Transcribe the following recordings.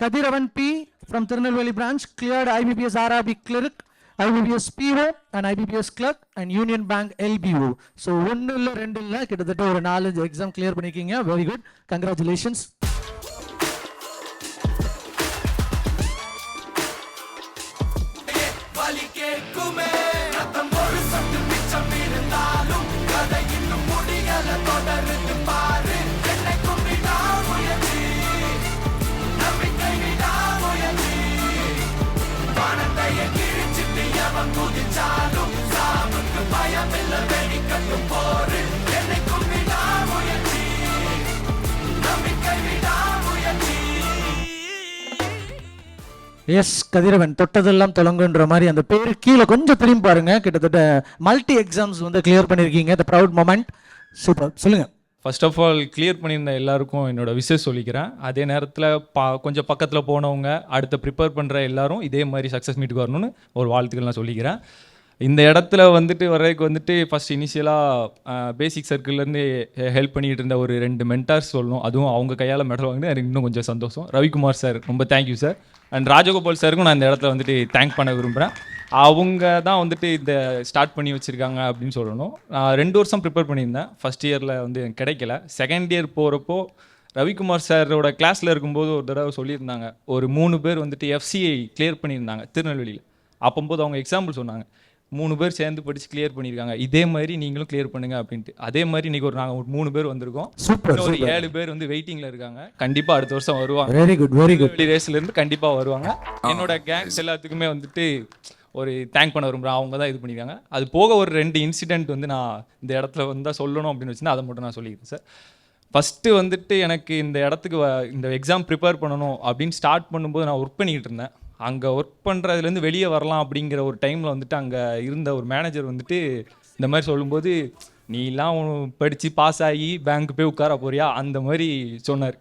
Kadiravan P from Tirunelveli branch cleared IBPS RRB clerk, IBPS PO and IBPS clerk and Union Bank LBO. So ஒன்னு இல்ல ரெண்டு இல்ல கிட்டத்தட்ட ஒரு நாலஞ்சு எக்ஸாம் கிளியர் பண்ணிருக்கீங்க வெரி குட் கங்க்ராச்சுலேஷன்ஸ் எவன் குதிச்சாலும் சாவுக்கு பயமில்ல வெடிக்கட்டும் போரு என்னைக்கும் விடாமுயற்சி நம்பிக்கை விடாமுயற்சி எஸ் கதிரவன் தொட்டதெல்லாம் தொடங்குன்ற மாதிரி அந்த பேர் கீழே கொஞ்சம் திரும்பி பாருங்க. கிட்டத்தட்ட மல்டி எக்ஸாம்ஸ் வந்து கிளியர் பண்ணியிருக்கீங்க த ப்ரௌட் மொமெண்ட் சூப்பர் சொல்லுங்கள் ஃபர்ஸ்ட் ஆஃப் ஆல் கிளியர் பண்ணியிருந்த எல்லாருக்கும் என்னோட விஷஸ் சொல்லிக்கிறேன். அதே நேரத்தில் பா கொஞ்சம் பக்கத்தில் போனவங்க அடுத்த ப்ரிப்பேர் பண்ணுற எல்லாரும் இதே மாதிரி சக்ஸஸ் மீட்டுக்கு வரணும்னு ஒரு வாழ்த்துக்கள் நான் சொல்லிக்கிறேன். இந்த இடத்துல வந்துட்டு வர்றதுக்கு வந்துட்டு ஃபஸ்ட் இனிஷியலாக பேசிக் சர்க்கிள்லேருந்து ஹெல்ப் பண்ணிகிட்டு இருந்த ஒரு ரெண்டு மென்டார்ஸ் சொல்லணும். அதுவும் அவங்க கையால் மெடல் வாங்கினது எனக்கு இன்னும் கொஞ்சம் சந்தோஷம். ரவிக்குமார் சார் ரொம்ப thank you sir and Rajagopal சாருக்கும் நான் இந்த இடத்துல வந்துட்டு தேங்க் பண்ண விரும்புகிறேன் அவங்க தான் வந்துட்டு இந்த ஸ்டார்ட் பண்ணி வச்சுருக்காங்க அப்படின்னு சொல்லணும். நான் ரெண்டு வருஷம் ப்ரிப்பேர் பண்ணியிருந்தேன். ஃபஸ்ட் இயரில் வந்து எனக்கு கிடைக்கல. செகண்ட் இயர் போகிறப்போ ரவிக்குமார் சாரோட கிளாஸில் இருக்கும்போது ஒரு தடவை சொல்லியிருந்தாங்க. ஒரு மூணு பேர் வந்துட்டு எஃப்சிஐ கிளியர் பண்ணியிருந்தாங்க திருநெல்வேலியில். அப்போம்போது அவங்க எக்ஸாம்பிள் சொன்னாங்க. மூணு பேர் சேர்ந்து படித்து கிளியர் பண்ணியிருக்காங்க. இதே மாதிரி நீங்களும் கிளியர் பண்ணுங்க அப்படின்ட்டு. அதே மாதிரி இன்னைக்கு ஒரு நாங்கள் ஒரு மூணு பேர் வந்திருக்கோம். சூப்பர் ஒரு ஏழு பேர் வந்து வெயிட்டிங்கில் இருக்காங்க. கண்டிப்பாக அடுத்த வருஷம் வருவாங்க. வெரி குட் வெரி குட் வெளி ரேஸ்ல இருந்து கண்டிப்பா வருவாங்க. என்னோட கேங்ஸ் எல்லாத்துக்குமே வந்துட்டு ஒரு தேங்க் பண்ண விரும்புகிறேன் அவங்க தான் இது பண்ணியிருக்காங்க. அது போக ஒரு ரெண்டு இன்சிடென்ட் வந்து நான் இந்த இடத்துல வந்து சொல்லணும் அப்படின்னு வச்சுன்னா அதை மட்டும் நான் சொல்லிக்கிறேன் சார் ஃபஸ்ட்டு வந்துட்டு எனக்கு இந்த இடத்துக்கு வ- இந்த எக்ஸாம் ப்ரிப்பேர் பண்ணணும் அப்படின்னு ஸ்டார்ட் பண்ணும்போது நான் ஒர்க் பண்ணிக்கிட்டு இருந்தேன். அங்கே ஒர்க் பண்ணுறதுலேருந்து வெளியே வரலாம் அப்படிங்கிற ஒரு டைமில் வந்துட்டு அங்கே இருந்த ஒரு மேனேஜர் வந்துட்டு இந்த மாதிரி சொல்லும்போது நீலாம் படித்து பாஸ் ஆகி பேங்க் போய் உட்கார போறியா? அந்த மாதிரி சொன்னார்.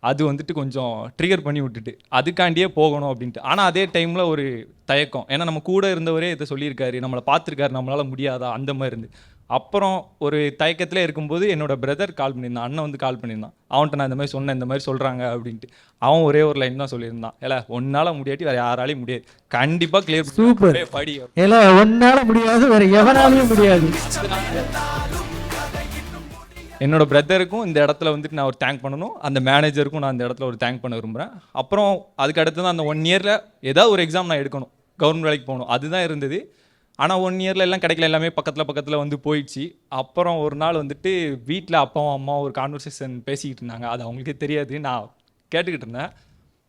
அது வந்துட்டு கொஞ்சம் ட்ரிகர் பண்ணி விட்டுட்டு அதுக்காண்டியே போகணும் அப்படின்ட்டு. ஆனால் அதே டைமில் ஒரு தயக்கம். ஏன்னா நம்ம கூட இருந்தவரே இதை சொல்லியிருக்காரு. நம்மளை பார்த்துருக்காரு. நம்மளால் முடியாதா? அந்த மாதிரி இருந்து. அப்புறம் ஒரு தயக்கத்திலே இருக்கும்போது என்னோட பிரதர் கால் பண்ணியிருந்தான். அண்ணன் வந்து கால் பண்ணியிருந்தான். அவன்கிட்ட நான் இந்த மாதிரி சொன்னேன் இந்த மாதிரி சொல்கிறாங்க அப்படின்ட்டு. அவன் ஒரே ஒரு லைன் தான் சொல்லியிருந்தான். ஏல ஒன்னால முடியாட்டி வேறு யாராலையும் முடியாது. கண்டிப்பாக கிளியர் Super. படி ஏல ஒன்னால முடியாது வேற எவனாலையும் முடியாது. என்னோட பிரதருக்கும் இந்த இடத்துல வந்துட்டு நான் ஒரு தேங்க் பண்ணணும். அந்த மேனேஜருக்கும் நான் இந்த இடத்துல ஒரு தேங்க் பண்ண விரும்புகிறேன் அப்புறம் அதுக்கு அடுத்து தான் அந்த ஒன் இயரில் ஏதாவது ஒரு எக்ஸாம் நான் எடுக்கணும். கவர்மெண்ட் வேலைக்கு போகணும். அதுதான் இருந்தது. ஆனால் ஒன் இயரில் எல்லாம் கிடைக்கல எல்லாமே பக்கத்தில் பக்கத்தில் வந்து போயிடுச்சு. அப்புறம் ஒரு நாள் வந்துட்டு வீட்டில் அப்பாவும் அம்மா ஒரு கான்வர்சேஷன் பேசிக்கிட்டு இருந்தாங்க. அது அவங்களுக்கே தெரியாது. நான் கேட்டுக்கிட்டு இருந்தேன்.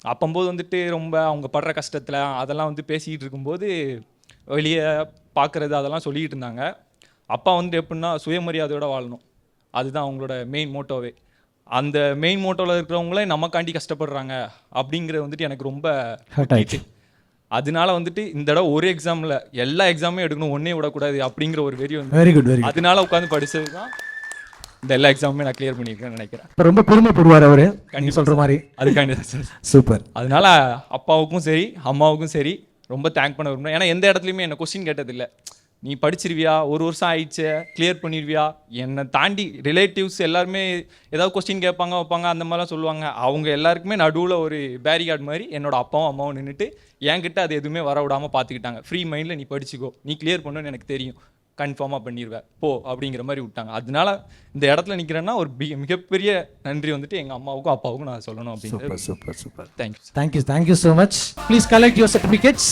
அப்பம்போது வந்துட்டு ரொம்ப அவங்க படுற கஷ்டத்தில் அதெல்லாம் வந்து பேசிக்கிட்டு இருக்கும்போது வெளியே பார்க்குறது அதெல்லாம் சொல்லிக்கிட்டு இருந்தாங்க. அப்பா வந்து எப்படின்னா சுயமரியாதையோட வாழணும். அதுதான் அவங்களோட மெயின் மோட்டோவே அந்த மெயின் மோட்டோவில் இருக்கிறவங்களே நமக்காண்டி கஷ்டப்படுறாங்க அப்படிங்கிறது வந்துட்டு எனக்கு ரொம்ப Hurt ஆயிடுச்சு. அதனால வந்துட்டு இந்த தடவை ஒரு எக்ஸாமில் எல்லா எக்ஸாமும் எடுக்கணும் ஒன்றே விடக்கூடாது அப்படிங்கிற ஒரு வெறி வந்து வெரி குட் வெரி அதனால உட்காந்து படிச்சது தான் இந்த எல்லா எக்ஸாமுமே நான் கிளியர் பண்ணியிருக்கேன்னு நினைக்கிறேன். இப்போ ரொம்ப பெருமைப்படுவார் அவரு. நீங்க சொல்ற மாதிரி. அதுக்காண்டி தான் சார். சூப்பர் அதனால அப்பாவுக்கும் சரி அம்மாவுக்கும் சரி ரொம்ப தேங்க் பண்ண விரும்புகிறேன் ஏன்னா எந்த இடத்துலையுமே என்ன கொஸ்டின் கேட்டதில்லை. நீ படிச்சிருவியா? ஒரு வருஷம் ஆயிடுச்சு. கிளியர் பண்ணிடுவியா என்னை தாண்டி ரிலேட்டிவ்ஸ் எல்லாருமே ஏதாவது கொஸ்டின் கேட்பாங்க வைப்பாங்க அந்த மாதிரிலாம் சொல்லுவாங்க. அவங்க எல்லாருக்குமே நடுவில் ஒரு பேரிகார்டு மாதிரி என்னோட அப்பாவும் அம்மாவும் நின்றுட்டு என்கிட்ட அது எதுவுமே வர விடாமல் பார்த்துக்கிட்டாங்க ஃப்ரீ மைண்டில் நீ படிச்சுக்கோ. நீ கிளியர் பண்ணுன்னு எனக்கு தெரியும். கன்ஃபார்மாக பண்ணிடுவேன் போ அப்படிங்கிற மாதிரி விட்டாங்க. அதனால இந்த இடத்துல நிற்கிறேன்னா ஒரு மிகப்பெரிய நன்றி வந்துட்டு எங்கள் அம்மாவுக்கும் அப்பாவுக்கும் நான் சொல்லணும் சூப்பர் அப்படிங்கிறது super. Super thank you thank you thank you so much please collect your certificates